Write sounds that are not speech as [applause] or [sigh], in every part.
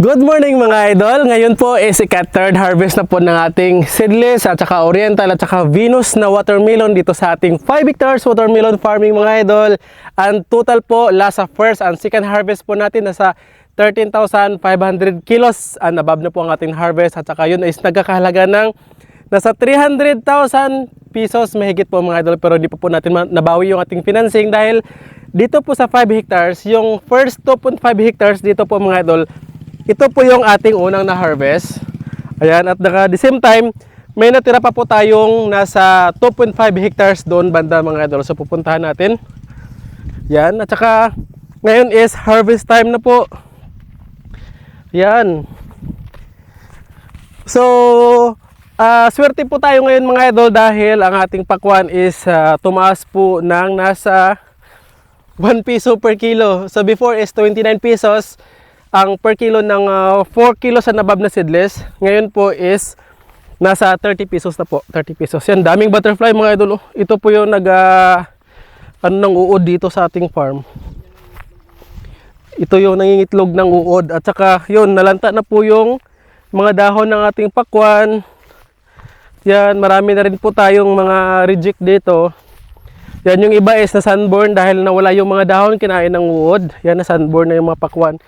Good morning mga idol! Ngayon po is ikat third harvest na po ng ating seedless at saka oriental at saka Venus na watermelon dito sa ating 5 hectares watermelon farming mga idol. And total po, last sa first and second harvest po natin nasa 13,500 kilos and above na po ang ating harvest at saka yun is nagkakahalaga ng nasa 300,000 pesos mahigit po mga idol pero di pa po natin nabawi yung ating financing dahil dito po sa 5 hectares, yung first 2.5 hectares dito po mga idol, ito po yung ating unang na harvest. Ayan, at naka, the same time, may natira pa po tayong nasa 2.5 hectares doon banda mga idol. So pupuntahan natin. Yan, at saka ngayon is harvest time na po. Yan. So, ah swerte po tayo ngayon mga idol dahil ang ating pakwan is ah, tumaas po ng nasa 1 piso per kilo. So before is 29 pesos ang per kilo ng ah, 4 kilos sa nabab na seedless. Ngayon po is nasa 30 pesos na po. 30 pesos. Yan, daming butterfly mga idol. oh. Ito po yung nag ah, ano ng uod dito sa ating farm. Ito yung nangingitlog ng uod at saka yun nalanta na po yung mga dahon ng ating pakwan. Yan, marami na rin po tayong mga reject dito. Yan yung iba is na sunburn dahil nawala yung mga dahon kinain ng uod. Yan na sunburn na yung mga pakwan.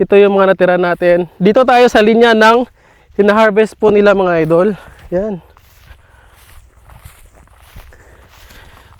Ito yung mga natira natin. Dito tayo sa linya ng hina-harvest po nila mga idol. Yan.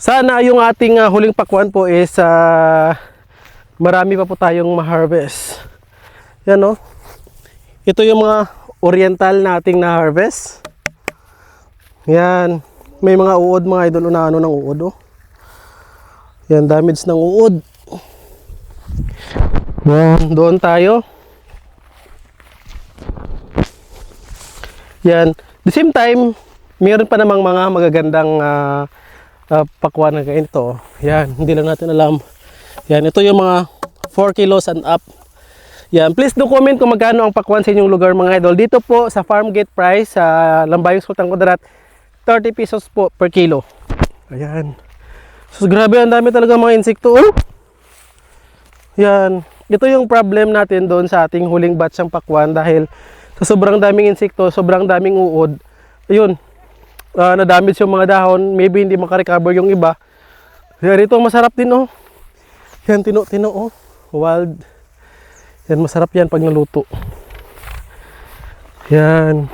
Sana yung ating ah, huling pakwan po is ah, marami pa po tayong ma-harvest. Yan oh. Ito yung mga oriental nating na-harvest. Yan. May mga uod mga idol na ano ng uod oh. Yan, damage ng uod. Yan, doon tayo. Yan. The same time, mayroon pa namang mga magagandang ah uh, pakwan na ganito. Yan, hindi lang natin alam. Yan, ito yung mga 4 kilos and up. Yan, please do comment kung magkano ang pakwan sa inyong lugar mga idol. Dito po sa farm gate price sa Lambayong Sultan Kudarat, 30 pesos po per kilo. Ayan. So, grabe, ang dami talaga mga insekto. Oh. Yan. Ito yung problem natin doon sa ating huling batch ng pakwan dahil sa sobrang daming insekto, sobrang daming uod. Ayun, ah, na-damage yung mga dahon. Maybe hindi makarecover yung iba. Yan, ito masarap din oh. Yan, tino-tino oh. Wild. Yan, masarap yan pag naluto. Yan.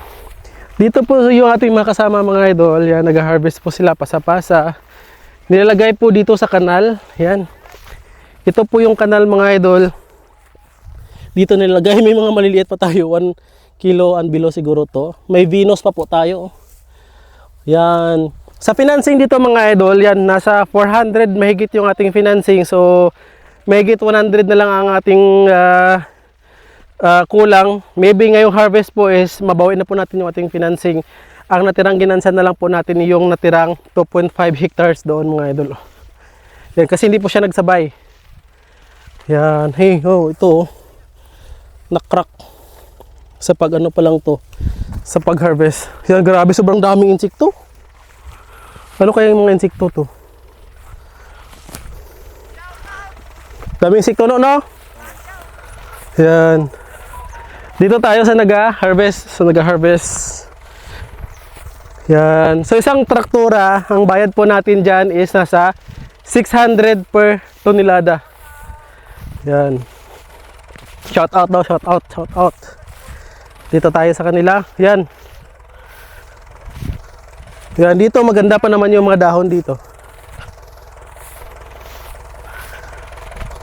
Dito po yung ating mga kasama mga idol. Yan, nag-harvest po sila pasa-pasa. Nilalagay po dito sa kanal. Yan. Ito po yung kanal mga idol. Dito nilalagay. [laughs] May mga maliliit pa tayo. 1 kilo and below siguro to. May Venus pa po tayo. Yan. Sa financing dito mga idol, yan, nasa 400 mahigit yung ating financing. So, mahigit 100 na lang ang ating ah, ah, kulang. Maybe ngayong harvest po is mabawi na po natin yung ating financing. Ang natirang ginansan na lang po natin yung natirang 2.5 hectares doon mga idol. Yan, kasi hindi po siya nagsabay. Yan, hey, oh, ito oh. Nakrak. Sa pag ano pa lang to. Sa pag harvest. Yan, grabe, sobrang daming insekto. Ano kaya yung mga insekto to? Daming insekto no, no? Yan. Dito tayo sa naga-harvest. Sa naga-harvest. Yan. So isang traktura, ang bayad po natin dyan is nasa 600 per tonelada. Yan. Shout out daw, shout out, shout out. Dito tayo sa kanila. Yan. Yan, dito maganda pa naman yung mga dahon dito.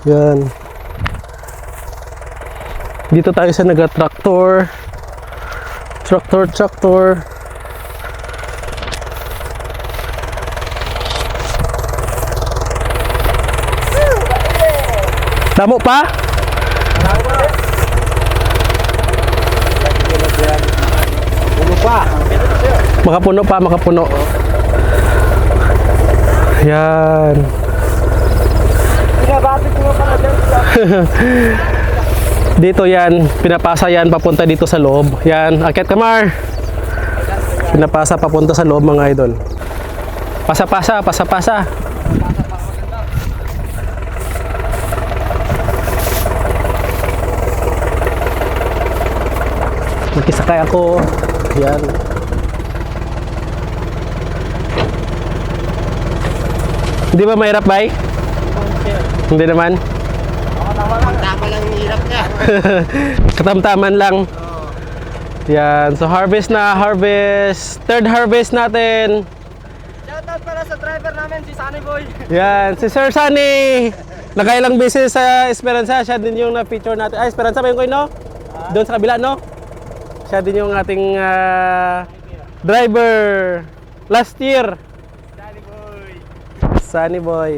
Yan. Dito tayo sa naga-tractor. Tractor, tractor. Damo pa? Makapuno pa, makapuno. Yan. [laughs] Dito yan, pinapasa yan papunta dito sa loob. Yan, akit kamar. Pinapasa papunta sa loob mga idol. Pasa-pasa, pasa-pasa. Makisakay ako. Yan. Hindi ba mahirap, bay? Hindi naman. Tama lang. [laughs] Hirap niya. Katamtaman lang. Yan. So, harvest na. Harvest. Third harvest natin. Shoutout pala sa driver namin, si Sunny Boy. Yan. Si Sir Sunny. Nakailang beses sa Esperanza. Siya din yung na-feature natin. Ay, Esperanza ba yung koy, no? Doon sa kabila, no? Siya din yung ating ah, driver last year. Sunny Boy. Sunny boy.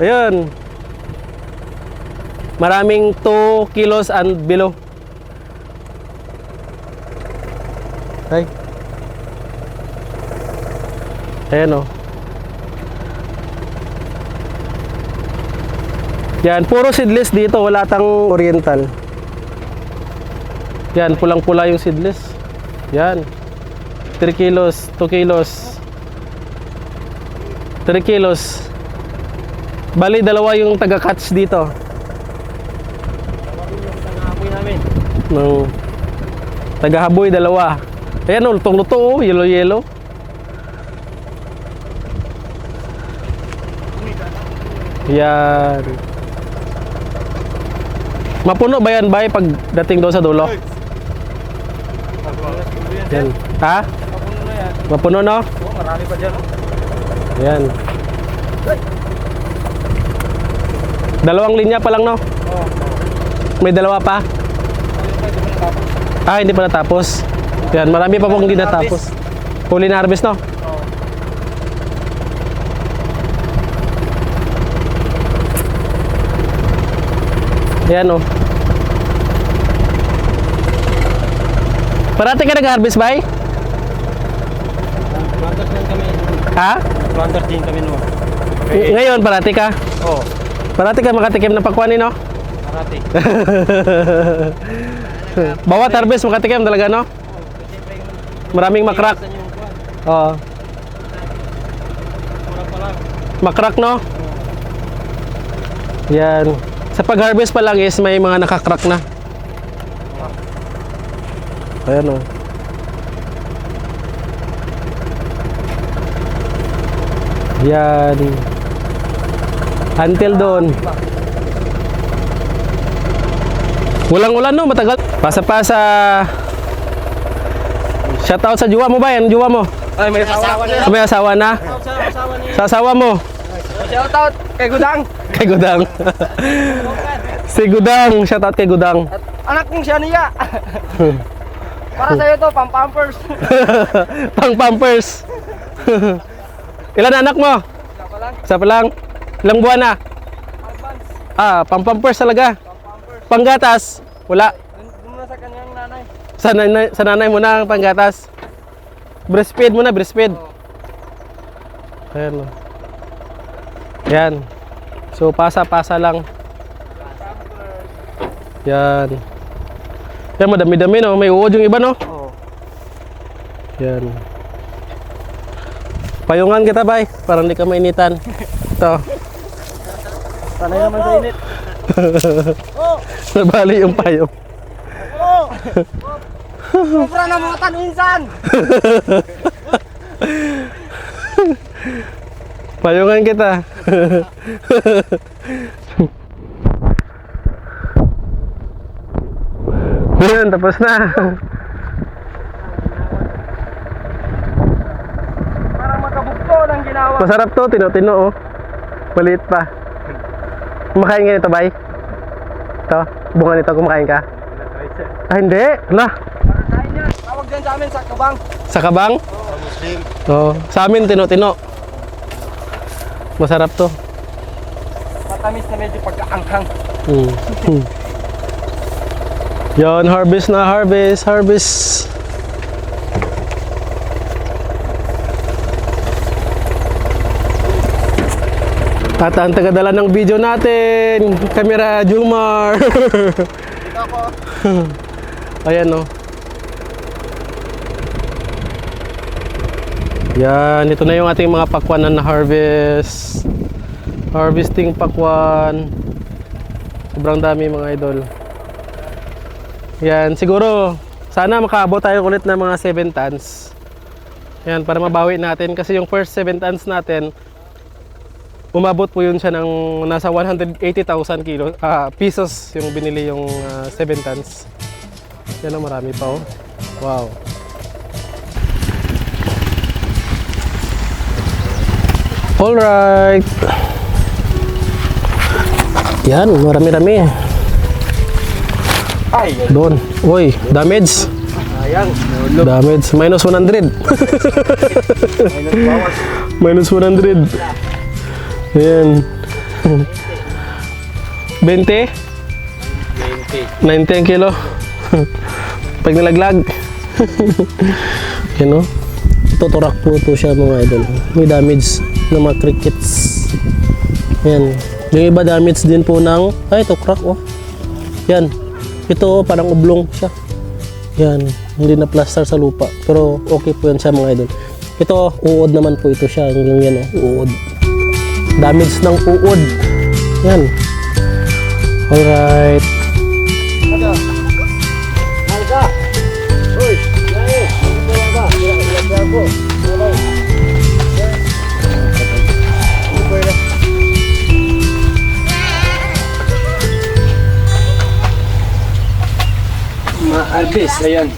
Ayun. Maraming 2 kilos and below. Ay. Ayan o. Yan, puro seedless dito, wala tang oriental. Yan, pulang-pula yung seedless. Yan. 3 kilos, 2 kilos. 3 kilos. Bali, dalawa yung taga-catch dito. Ng taga-haboy, dalawa. Ayan o, lutong-luto o, yellow-yellow. Yan. Mapuno ba yan, bay, pag dating doon sa dulo? Yan. Ha? Kapuno na yan. Mapuno, no? Oo, marami pa dyan. Yan. Dalawang linya pa lang, no? May dalawa pa? Ah, hindi pa natapos. Yan, marami pa pong hindi natapos. Huli na harvest, no? Yan, oh. Parati ka nag-harvest, bay? Planters din kami. Ha? Planters din kami no. Ng- Ngayon, parati ka? Oo. Parati ka makatikim ng pakwan, no? Marati. [laughs] Bawat harvest makatikim talaga, no? Maraming makrak. Oo. Lang. Makrak, no? Yan. Sa pag-harvest pa lang is may mga nakakrak na. Ayan, oh. Yan. Until doon. Walang ulan no, matagal. Pasa-pasa. Shoutout sa juwa mo ba yan? Juwa mo? Ay, may asawa na. May asawa na? Sa. Sa asawa mo? Shoutout kay Gudang. Kay Gudang. si Gudang. Shoutout kay Gudang. At anak kong siya niya. Para sa'yo to, pang-pampers. [laughs] Pang pampers. Ilan anak mo? Siya pa lang. Isa pa lang. Ilang buwan na? Advance. Ah, pang pampers talaga. Pang-pampers. Panggatas? Wala. Muna sa kanyang nanay. Sa nanay, sa nanay mo na ang panggatas. Breastfeed mo na, breastfeed. Oo. Ayan. oh. So, pasa-pasa lang. Yan. Yan, madami-dami no. May uod yung iba no. Oo. Yan. Payungan kita, bay. Para hindi ka mainitan. [laughs] Ito. Sanay naman sa init. [laughs] Nabali yung payong. Oo! Sobra na mga tanunsan! [laughs] Payungan kita. [laughs] Yan, tapos na. Parang magkabugto ng ginawa. Masarap to, tino-tino oh. Maliit pa. Kumakain ka nito, bay? Ito, bunga nito, kumakain ka? Ah, hindi. Ala, Kain yan. Tawag dyan sa amin sa kabang. sa kabang? Muslim. Oo. Sa amin, tino-tino. Masarap to. Matamis na medyo pagkaanghang. Mm. Hmm. Yan, harvest na, harvest, harvest. At ang tagadala ng video natin, Camera Jumar. [laughs] Ayan o. Yan, ito na yung ating mga pakwan na harvest. Harvesting pakwan. Sobrang dami mga idol. Yan, siguro sana makaabot tayo ulit ng mga 7 tons. Yan, para mabawi natin kasi yung first 7 tons natin umabot po yun siya ng nasa 180,000 kilo, ah, pesos yung binili yung 7 tons. Yan ang marami pa oh. Wow. Alright. Yan, marami-rami. Ay, Doon. Uy, damage. ayan. Damage. Minus 100. Minus bawas. Minus 100. Ayan. 20? 20. 90 ang kilo. Pag nalaglag. Yan o. Tuturak po ito siya mga idol. May damage ng mga crickets. Yan. Yung iba damage din po ng... Ay, ito crack oh. Yan. Ito oh, parang oblong siya. Yan. Hindi na plaster sa lupa. Pero okay po yan siya mga idol. Ito, uod naman po ito siya. Yung yan oh, uod. Damage ng uod. Yan. Alright. Ma-albis, ayan.